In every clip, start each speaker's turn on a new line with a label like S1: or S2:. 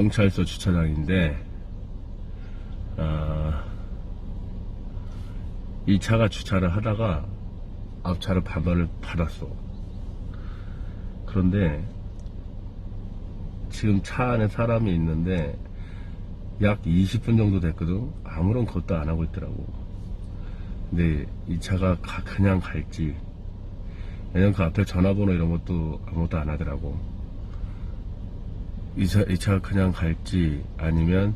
S1: 경찰서 주차장인데 아, 이 차가 주차를 하다가 앞차를 반발을 받았어. 그런데 지금 차 안에 사람이 있는데 약 20분 정도 됐거든. 아무런 것도 안 하고 있더라고. 근데 이 차가 가- 그냥 갈지 왜냐면 그 앞에 전화번호 이런 것도 아무것도 안 하더라고. 이 차, 이 차가 그냥 갈지 아니면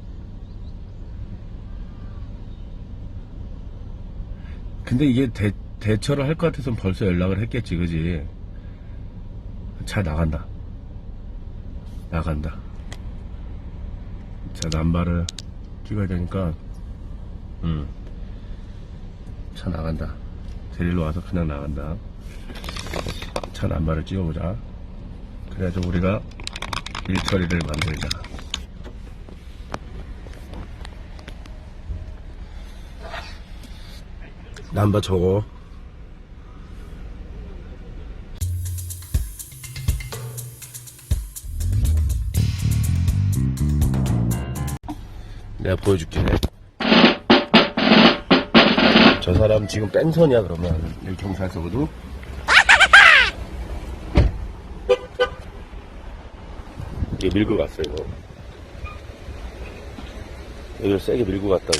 S1: 근데 이게 대, 대처를 할 것 같아서 벌써 연락을 했겠지, 그지? 차 나간다. 나간다. 자, 남발을 찍어야 되니까, 음. 차 나간다. 데리러 와서 그냥 나간다. 차 남발을 찍어보자. 그래야지 우리가 일처리를 만들자. 남바 저거. 내가 보여줄게. 저 사람 지금 뺑선이야 그러면 경찰서거든. 이게 밀고 갔어 이거. 여기를 세게 밀고 갔다고.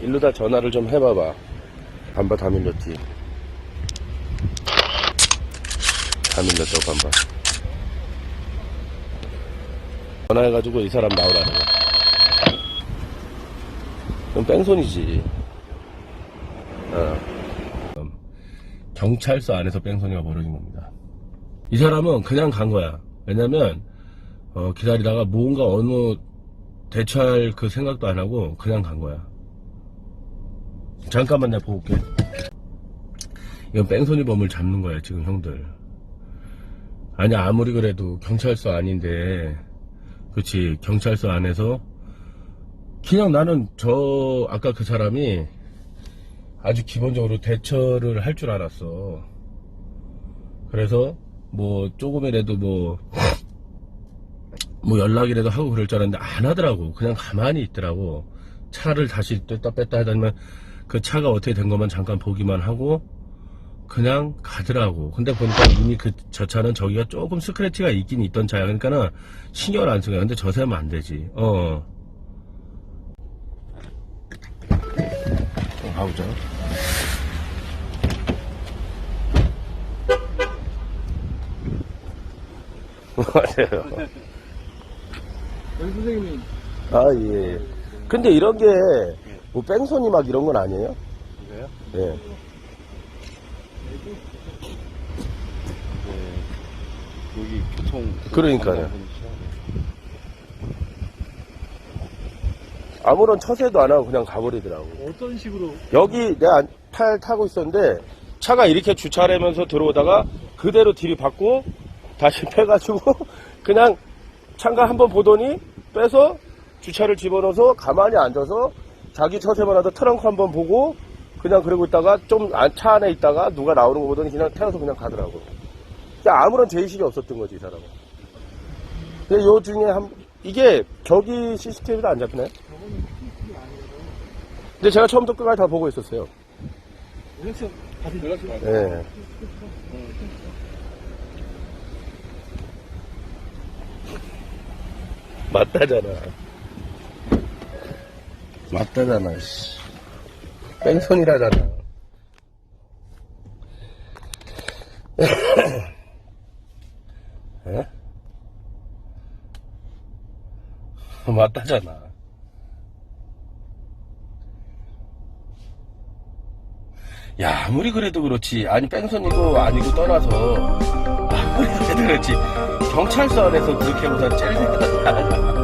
S1: 일로 다 전화를 좀 해봐봐. 반바 다 밀렸지. 다 밀렸다고 반바. 전화해가지고 이 사람 나오라는 거야. 그럼 뺑소니지. 어. 음, 경찰서 안에서 뺑소니가 벌어진 겁니다. 이 사람은 그냥 간 거야. 왜냐면, 어, 기다리다가 뭔가 어느 대처할 그 생각도 안 하고 그냥 간 거야. 잠깐만 내가 보고 올게. 이건 뺑소니 범을 잡는 거야, 지금 형들. 아니, 아무리 그래도 경찰서 아닌데, 그치, 경찰서 안에서, 그냥 나는 저, 아까 그 사람이 아주 기본적으로 대처를 할 줄 알았어. 그래서, 뭐, 조금이라도 뭐, 뭐 연락이라도 하고 그럴 줄 알았는데 안 하더라고. 그냥 가만히 있더라고. 차를 다시 뺐다 뺐다 하다면 그 차가 어떻게 된 것만 잠깐 보기만 하고 그냥 가더라고. 근데 보니까 이미 그 저 차는 저기가 조금 스크래치가 있긴 있던 차야. 그러니까는 신경을 안 쓰고. 근데 저 세면 안 되지. 어. 어, 가보자. 맞아요.
S2: 여기 선생님이
S1: 아, 예. 근데 이런 게, 뭐, 뺑소니 막 이런 건 아니에요?
S2: 이거요?
S1: 예.
S2: 여기 교통
S1: 그러니까요. 아무런 처세도 안 하고 그냥 가버리더라고.
S2: 어떤 식으로
S1: 여기 내가 안- 탈 타고 있었는데, 차가 이렇게 주차하면서 들어오다가 그대로 뒤를 받고, 다시 빼가지고, 그냥 창가 한번 보더니, 빼서 주차를 집어넣어서 가만히 앉아서 자기 처세만 하다 트렁크 한번 보고, 그냥 그러고 있다가 좀 차 안에 있다가 누가 나오는 거 보더니 그냥 태워서 그냥 가더라고. 그러니까 아무런 죄의식이 없었던 거지, 이 사람은. 근데 요 중에 한, 이게 저기 CCTV도 안 잡히나요? 근데 제가 처음부터 끝까지 다 보고 있었어요.
S2: 연락처 다시 연락처
S1: 예. 맞다잖아. 맞다잖아, 씨. 뺑소니라잖아. 예? 맞다잖아. 야, 아무리 그래도 그렇지. 아니, 뺑소니도 아니고 떠나서. 아무리 그래도 그렇지. 경찰서 안에서 그렇게 보다 찔리다.